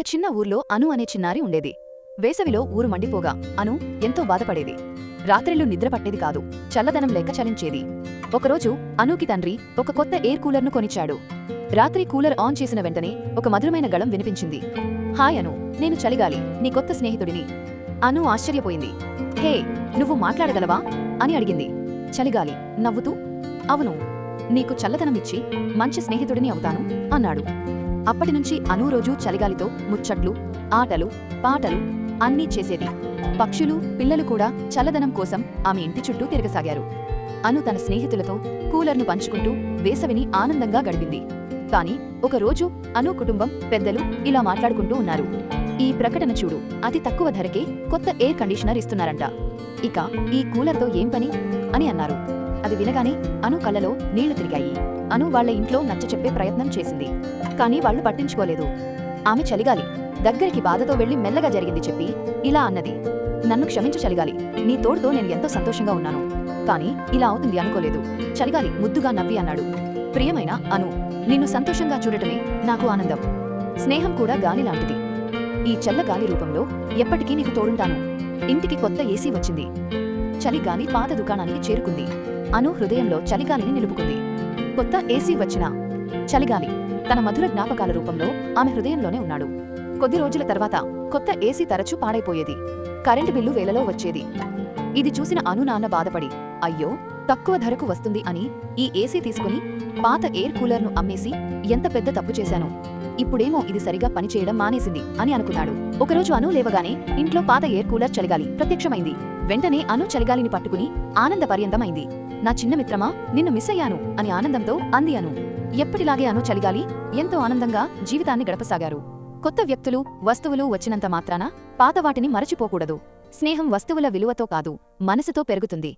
ఒక చిన్న ఊర్లో అను అనే చిన్నారి ఉండేది. వేసవిలో ఊరు మండిపోగా అను ఎంతో బాధపడేది. రాత్రిళ్ళు నిద్ర పట్టేది కాదు చల్లదనం లేక చలించేది. ఒకరోజు అనూకి తండ్రి ఒక కొత్త ఎయిర్ కూలర్ను కొనిచ్చాడు. రాత్రి కూలర్ ఆన్ చేసిన వెంటనే ఒక మధురమైన గళం వినిపించింది. హాయ్ అను నేను చలిగాలి నీ కొత్త స్నేహితుడిని. అను ఆశ్చర్యపోయింది. హే నువ్వు మాట్లాడగలవా? అని అడిగింది. చలిగాలి నవ్వుతూ అవును నీకు చల్లదనమిచ్చి మంచి స్నేహితుడిని అవుతాను అన్నాడు. అప్పటినుంచి అను రోజూ చలిగాలితో ముచ్చట్లు ఆటలు పాటలు అన్నీ చేసేది. పక్షులు పిల్లలు కూడా చల్లదనం కోసం ఆమె ఇంటి చుట్టూ తిరగసాగారు. అను తన స్నేహితులతో కూలర్ను పంచుకుంటూ వేసవిని ఆనందంగా గడిపింది. కాని ఒకరోజు అను కుటుంబం పెద్దలు ఇలా మాట్లాడుకుంటూ ఉన్నారు. ఈ ప్రకటన చూడు అతి తక్కువ ధరకే కొత్త ఎయిర్ కండిషనర్ ఇస్తున్నారంట. ఇక ఈ కూలర్తో ఏం పని? అని అన్నారు. అది వినగానే అను కళ్ళలో నీళ్ళు తిరిగాయి. అను వాళ్ళ ఇంట్లో నచ్చచెప్పే ప్రయత్నం చేసింది. కానీ వాళ్ళు పట్టించుకోలేదు. ఆమె చలిగాలి. దగ్గరికి బాధతో వెళ్ళి మెల్లగా జరిగింది చెప్పి ఇలా అన్నది. నన్ను క్షమించు చలిగాలి. నీ తోడుతో నేను ఎంతో సంతోషంగా ఉన్నాను. కానీ ఇలా అవుతుంది అనుకోలేదు. చలిగాలి ముద్దుగా నవ్వి అన్నాడు. ప్రియమైన అను నిన్ను సంతోషంగా చూడటమే నాకు ఆనందం. స్నేహం కూడా గాలి లాంటిది. ఈ చల్ల గాలి రూపంలో ఎప్పటికీ నీకు తోడుంటాను. ఇంటికి కొత్త ఏసీ వచ్చింది. చలిగాలి పాత దుకాణానికి చేరుకుంది. అను హృదయంలో చలిగాలిని నిలుపుకుంది. కొత్త ఏసీ వచ్చినా చలిగాలి తన మధుర జ్ఞాపకాల రూపంలో ఆమె హృదయంలోనే ఉన్నాడు. కొద్ది రోజుల తర్వాత కొత్త ఏసీ తరచూ పాడైపోయేది. కరెంటు బిల్లు వేలలో వచ్చేది. ఇది చూసిన అను నాన్న బాధపడి అయ్యో తక్కువ ధరకు వస్తుంది అని ఈ ఏసీ తీసుకుని పాత ఎయిర్ కూలర్ను అమ్మేసి ఎంత పెద్ద తప్పు చేశాను. ఇప్పుడేమో ఇది సరిగా పనిచేయడం మానేసింది అని అనుకున్నాడు. ఒకరోజు అను లేవగానే ఇంట్లో పాత ఎయిర్ కూలర్ చలిగాలి ప్రత్యక్షమైంది. వెంటనే అను చలిగాలిని పట్టుకుని ఆనంద పర్యంతమైంది. నా చిన్న మిత్రమా నిన్ను మిస్ అయ్యాను అని ఆనందంతో అంది అను. ఎప్పటిలాగే అను చలిగాలి ఎంతో ఆనందంగా జీవితాన్ని గడపసాగారు. కొత్త వ్యక్తులు వస్తువులు వచ్చినంత మాత్రాన పాత వాటిని మరచిపోకూడదు. స్నేహం వస్తువుల విలువతో కాదు మనసుతో పెరుగుతుంది.